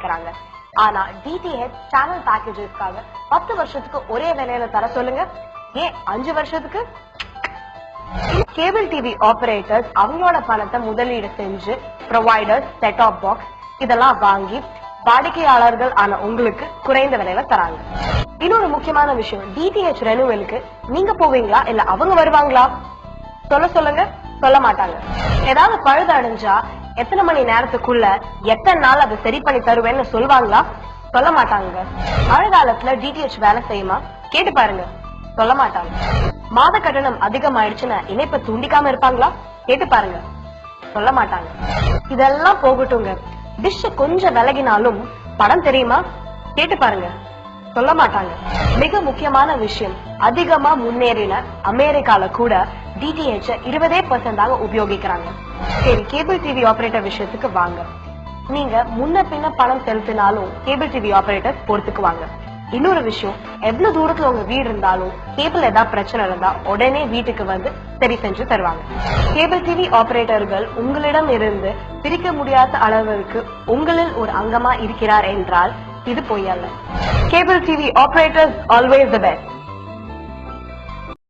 கேக்குறாங்க ஆனா DTH channel பேக்கேஜஸ்க்காக பத்து வருஷத்துக்கு ஒரே விலையில தர சொல்லுங்க. ஏன் அஞ்சு வருஷத்துக்கு? கேபிள் டிவி ஆபரேட்டர்ஸ் அவங்களோட பணத்தை முதலீடு செஞ்சு ப்ரொவைடர்ஸ் செட் ஆப் பாக்ஸ் இதெல்லாம் வாங்கி வாடிக்கையாளர்கள் ஆன உங்களுக்கு குறைந்த விலையில தராங்க. இன்னொரு முக்கியமான விஷயம் டிடிஹெச் ரெனுவலுக்கு நீங்க போவீங்களா? இல்ல அவங்க வருவாங்களா? சொல்ல சொல்லுங்க. சொல்ல மாட்டாங்க ஏதாவது பழுது அடைஞ்சா எத்தனை மணி நேரத்துக்குள்ள எத்தனை நாள் அதை சரி பண்ணி தருவேன்னு சொல்லுவாங்களா சொல்ல மாட்டாங்க மழை காலத்துல டிடிஹெச் வேலை செய்யுமா? கேட்டு பாருங்க. சொல்ல மாட்டாங்க மாத கட்டணம் அதிகமாயிடுச்சுன்னா இணைப்ப துண்டிக்காம இருப்பாங்களா? கேட்டு பாருங்க. சொல்ல மாட்டாங்க இதெல்லாம் போகட்டுங்க. டிஷ் கொஞ்சம் விலகினாலும் படம் தெரியுமா? கேட்டு பாருங்க. சொல்ல மாட்டாங்க மிக முக்கியமான விஷயம். அதிகமா முன்னேறின அமெரிக்கால கூட டிடிஹெச் இருபதே பர்சன்டாக உபயோகிக்கிறாங்க. சரி கேபிள் டிவி ஆபரேட்டர் விஷயத்துக்கு வாங்க. நீங்க முன்ன பின்ன பணம் செலுத்தினாலும் கேபிள் டிவி ஆபரேட்டர் பொறுத்துக்குவாங்க. இன்னொரு விஷயம் எவ்வளவு தூரத்துல உங்க வீடு இருந்தாலும் கேபிள் ஏதாவது பிரச்சனை இருந்தா உடனே வீட்டுக்கு வந்து சரி செஞ்சு தருவாங்க. கேபிள் டிவி ஆபரேட்டர்கள் உங்களிடம் இருந்து பிரிக்க முடியாத அளவிற்கு உங்களில் ஒரு அங்கமா இருக்கிறார் என்றால் இது போய்யால்ல. Cable TV operators always the best.